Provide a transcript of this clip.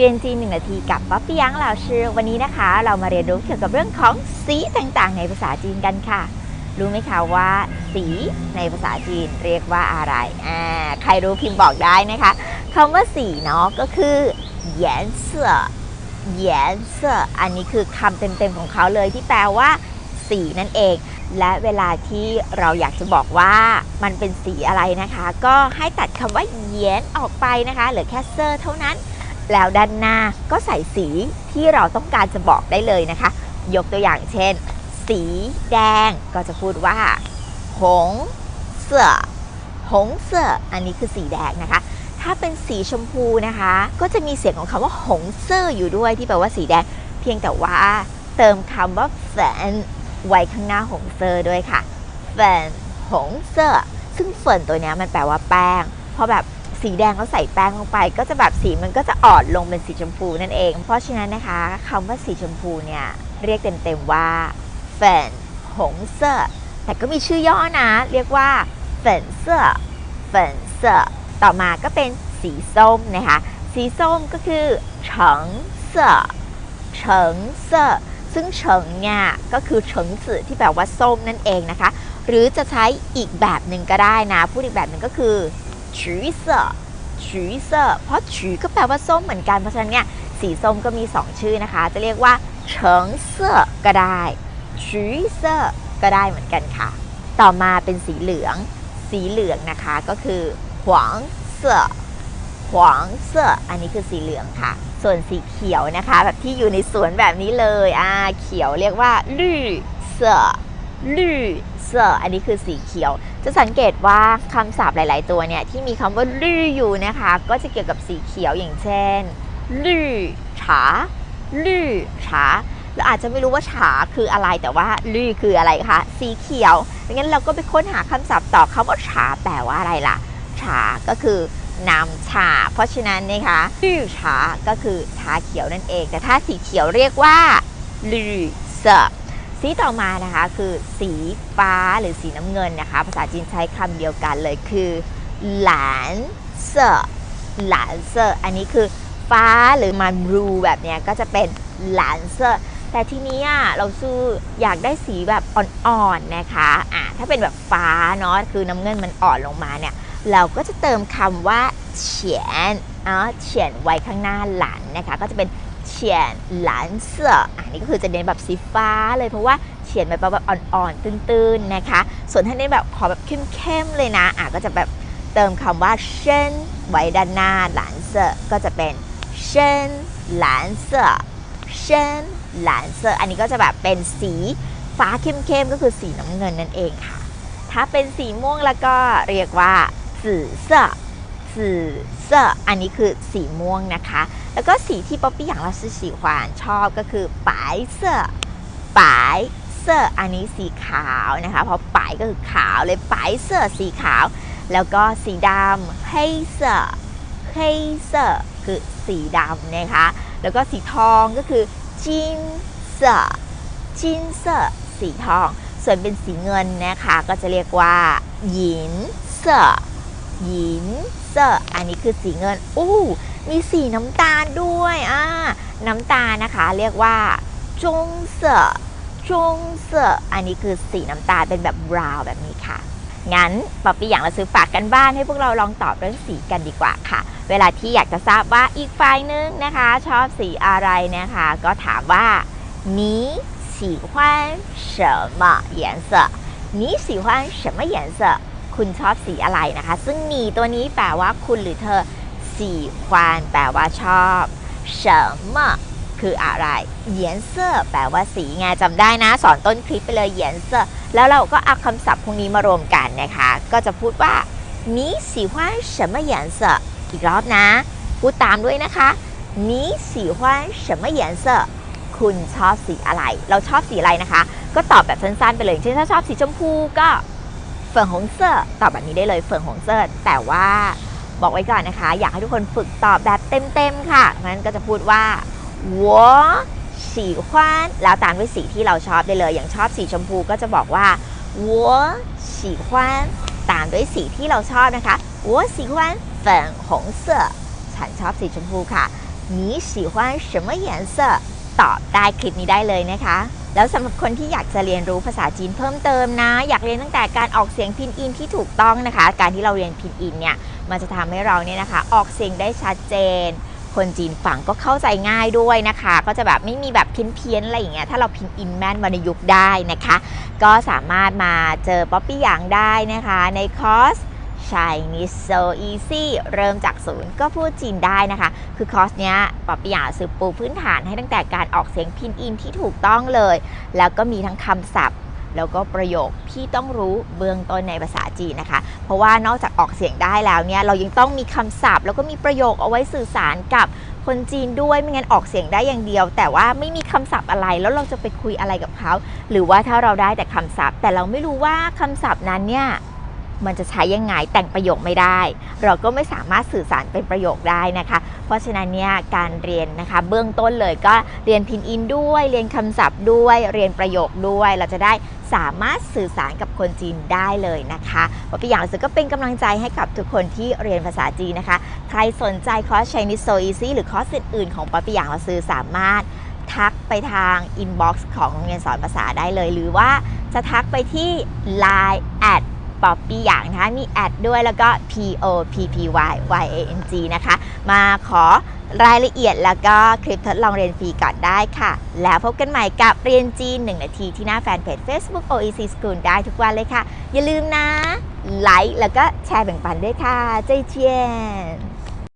เรียนจีนหนึ่งนาทีกับป๊อปปี้ยังเหล่าชื่อวันนี้นะคะ เรามาเรียนรู้เกี่ยวกับเรื่องของสีต่างๆ ในภาษาจีนกันค่ะ รู้ไหมคะว่า สีในภาษาจีนเรียกว่าอะไรอ่าใครรู้พิมพ์บอกได้นะคะคำว่าสีเนาะก็คือเหยนเสือเหยนเสืออันนี้คือคำเต็มๆของเขาเลยที่แปลว่า สีนั่นเอง และเวลาที่เราอยากจะบอกว่ามันเป็นสีอะไรนะคะ ก็ให้ตัดคำว่าเหยนออกไปนะคะเหลือแค่เซอร์เท่านั้น แล้วด้านหน้าก็ใส่สีที่เราต้องการจะบอกได้เลยนะคะ ยกตัวอย่างเช่น สีแดงก็จะพูดว่าหงเสือหงเสืออันนี้คือสีแดงนะคะ ถ้าเป็นสีชมพูนะคะ ก็จะมีเสียงของคำว่าหงเซออยู่ด้วยที่แปลว่าสีแดง เพียงแต่ว่าเติมคำว่าแฝนไว้ข้างหน้าหงเซอด้วยค่ะแฝนหงเซอซึ่งเฟินตัวนี้มันแปลว่าแป้ง เพราะแบบ สีแดงเขาใส่แป้งลงไป ก็จะแบบสีมันก็จะอ่อนลงเป็นสีชมพูนั่นเอง เพราะฉะนั้นนะคะคำว่าสีชมพูเนี่ยเรียกเต็มๆว่าแฝนหงเซอร์แต่ก็มีชื่อย่อนะ เรียกว่าเฟินเซอร์เฟินเซอร์ต่อมาก็เป็นสีส้มนะคะ สีส้มก็คือเฉิงเซอร์เฉิงเซอร์ซึ่งเฉิงเนี่ยก็คือเฉิงจื่อที่แปลว่าส้มนั่นเองนะคะ หรือจะใช้อีกแบบหนึ่งก็ได้นะ พูดอีกแบบหนึ่งก็คือ ฉุยเซอร์ฉุยเซอร์เพราะฉุยก็แปลว่าส้มเหมือนกันเพราะฉะนั้นเนี่ยสีส้มก็มี 2 ชื่อนะคะ จะเรียกว่าเฉิงเซอร์ก็ได้ฉุยเซอร์ก็ได้เหมือนกันค่ะ ต่อมาเป็นสีเหลือง สีเหลืองนะคะก็คือหวงเซอร์หวงเซอร์อันนี้คือสีเหลืองค่ะ ส่วนสีเขียวนะคะ แบบที่อยู่ในสวนแบบนี้เลยอ่าเขียวเรียกว่าลี่เซอร์ ลี่เซออันนี้คือสีเขียว จะสังเกตว่าคำศัพท์หลาย ๆ ตัวเนี่ย ที่มีคำว่าลี่อยู่นะคะ ก็จะเกี่ยวกับสีเขียวอย่างเช่นลี่ฉาลี่ฉาเราอาจจะไม่รู้ว่าฉาคืออะไรแต่ว่าลี่คืออะไรคะสีเขียวดังนั้นเราก็ไปค้นหาคำศัพท์ต่อคำว่าฉาแปลว่าอะไรล่ะฉาก็คือน้ำชา เพราะฉะนั้นนะคะลี่ฉาก็คือชาเขียวนั่นเอง แต่ถ้าสีเขียวเรียกว่าลี่เซอ สีต่อมานะคะคือสีฟ้าหรือสีน้ำเงินนะคะ ภาษาจีนใช้คำเดียวกันเลยคือหลานเซอร์หลานเซอร์อันนี้คือฟ้าหรือมันบลูแบบเนี้ยก็จะเป็นหลานเซอร์แต่ทีนี้อะเราซื้ออยากได้สีแบบอ่อนๆนะคะอะถ้าเป็นแบบฟ้าเนาะคือน้ำเงินมันอ่อนลงมาเนี่ย เราก็จะเติมคำว่าเฉียนอ๋อเฉียนไว้ข้างหน้าหลานนะคะ ก็จะเป็น เฉียนหลานเสืออันนี้ก็คือจะเน้นแบบสีฟ้าเลยเพราะว่าเฉียนแบบแบบอ่อนๆตื้นๆนะคะ ส่วนถ้าเน้นแบบขอแบบเข้มๆเลยนะอะก็จะแบบเติมคำว่าเช่นไว้ด้านหน้าหลานเสือก็จะเป็นเช่นหลานเสือเช่นหลานเสืออันนี้ก็จะแบบเป็นสีฟ้าเข้มๆก็คือสีน้ำเงินนั่นเองค่ะ ถ้าเป็นสีม่วงแล้วก็เรียกว่าจื่อเสือ จื่อเสืออันนี้คือสีม่วงนะคะ แล้วก็สีที่ป๊อปปี้อย่างเราซื้อสีหวานชอบก็คือปายเสื้อปายเสื้ออันนี้สีขาวนะคะ เพราะปายก็คือขาวเลยปายเสือสีขาว แล้วก็สีดำให้เสือให้เสือคือสีดำนะคะ แล้วก็สีทองก็คือจินเสือจินเสือสีทอง ส่วนเป็นสีเงินนะคะ ก็จะเรียกว่าหยินเสือ หยินเสื้ออันนี้คือสีเงินอู้ มีสีน้ำตาลด้วยอ่าน้ำตาลนะคะเรียกว่าจงเสอจงเสออันนี้คือสีน้ำตาลเป็นแบบบราวน์แบบนี้ค่ะ งั้นป๊อปปี้อย่างเราซื้อฝากกันบ้านให้พวกเราลองตอบเรื่องสีกันดีกว่าค่ะ เวลาที่อยากจะทราบว่าอีกฝ่ายนึงนะคะ ชอบสีอะไรนะคะ ก็ถามว่า你喜欢什么颜色你喜欢什么颜色 คุณชอบสีอะไรนะคะ ซึ่งหนีตัวนี้แปลว่าคุณหรือเธอ สีควานแปลว่าชอบ什么คืออะไรเหยียนเสื้อแปลว่าสีไงจำได้นะ สอนต้นคลิปไปเลยเหยียนเสื้อแล้วเราก็เอาคำศัพท์พวกนี้มารวมกันนะคะ ก็จะพูดว่า你喜欢什么颜色อีกรอบนะ พูดตามด้วยนะคะ你喜欢什么颜色คุณชอบสีอะไร เราชอบสีอะไรนะคะ ก็ตอบแบบสั้นๆไปเลยอย่างเช่นถ้าชอบสีชมพูก็ เฟิ่งหงเสื้อตอบแบบนี้ได้เลยเฟิ่งหงเสื้อแต่ว่า บอกไว้ก่อนนะคะ อยากให้ทุกคนฝึกตอบแบบเต็มๆค่ะงั้นก็จะพูดว่า我喜欢แล้วตามด้วยสีที่เราชอบได้เลย อย่างชอบสีชมพูก็จะบอกว่า我喜欢ตามด้วยสีที่เราชอบนะคะ我喜欢粉红色ฉันชอบสีชมพูค่ะ 你喜欢什么颜色ตอบได้คลิปนี้ได้เลยนะคะ แล้วสำหรับคนที่อยากจะเรียนรู้ภาษาจีนเพิ่มเติมนะ อยากเรียนตั้งแต่การออกเสียงพินอินที่ถูกต้องนะคะ การที่เราเรียนพินอินเนี่ยมันจะทำให้เราเนี่ยนะคะ ออกเสียงได้ชัดเจน คนจีนฝั่งก็เข้าใจง่ายด้วยนะคะ ก็จะแบบไม่มีแบบเพี้ยนๆอะไรอย่างเงี้ยถ้าเราพินอินแม่นวรรณยุกต์ได้นะคะ ก็สามารถมาเจอป๊อปปี้หยางได้นะคะ ในคอร์ส Chinese so easy เริ่มจากศูนย์ก็พูดจีนได้นะคะ คือคอร์สเนี้ยปอปปี้หยาสืบปูพื้นฐานให้ตั้งแต่การออกเสียงพินอินที่ถูกต้องเลย แล้วก็มีทั้งคำศัพท์แล้วก็ประโยคที่ต้องรู้เบื้องต้นในภาษาจีนนะคะ เพราะว่านอกจากออกเสียงได้แล้วเนี่ยเรายังต้องมีคำศัพท์ แล้วก็มีประโยคเอาไว้สื่อสารกับคนจีนด้วยไม่งั้นออกเสียงได้อย่างเดียว แต่ว่าไม่มีคำศัพท์อะไรแล้วเราจะไปคุยอะไรกับเขา หรือว่าถ้าเราได้แต่คำศัพท์ แต่เราไม่รู้ว่าคำศัพท์นั้นเนี่ย มันจะใช้ยังไงแต่งประโยคไม่ได้ เราก็ไม่สามารถสื่อสารเป็นประโยคได้นะคะ เพราะฉะนั้นเนี่ยการเรียนนะคะเบื้องต้นเลยก็เรียนพินอินด้วย เรียนคำศัพท์ด้วยเรียนประโยคด้วย เราจะได้สามารถสื่อสารกับคนจีนได้เลยนะคะว่าเป็นอย่างสุดก็เป็นกำลังใจให้กับทุกคนที่เรียนภาษาจีนนะคะ ใครสนใจคอร์ส Chinese so easy หรือคอร์สอื่นๆของป๊อปปี้อย่างเราซื้อสามารถทักไปทางอินบ็อกซ์ของโรงเรียนสอนภาษาได้เลย หรือว่าจะทักไปที่ Line แอด ป๊อปปี้อย่างนะคะมีแอดด้วยแล้วก็ P O P P Y Y A N G นะคะ มาขอรายละเอียดแล้วก็คลิปทดลองเรียนฟรีก่อนได้ค่ะ แล้วพบกันใหม่กับเรียนจีน 1 นาทีที่หน้าแฟนเพจ Facebook OEC School ได้ทุกวันเลยค่ะ อย่าลืมนะ ไลค์แล้วก็แชร์แบ่งปันด้วยค่ะ ใจเจียน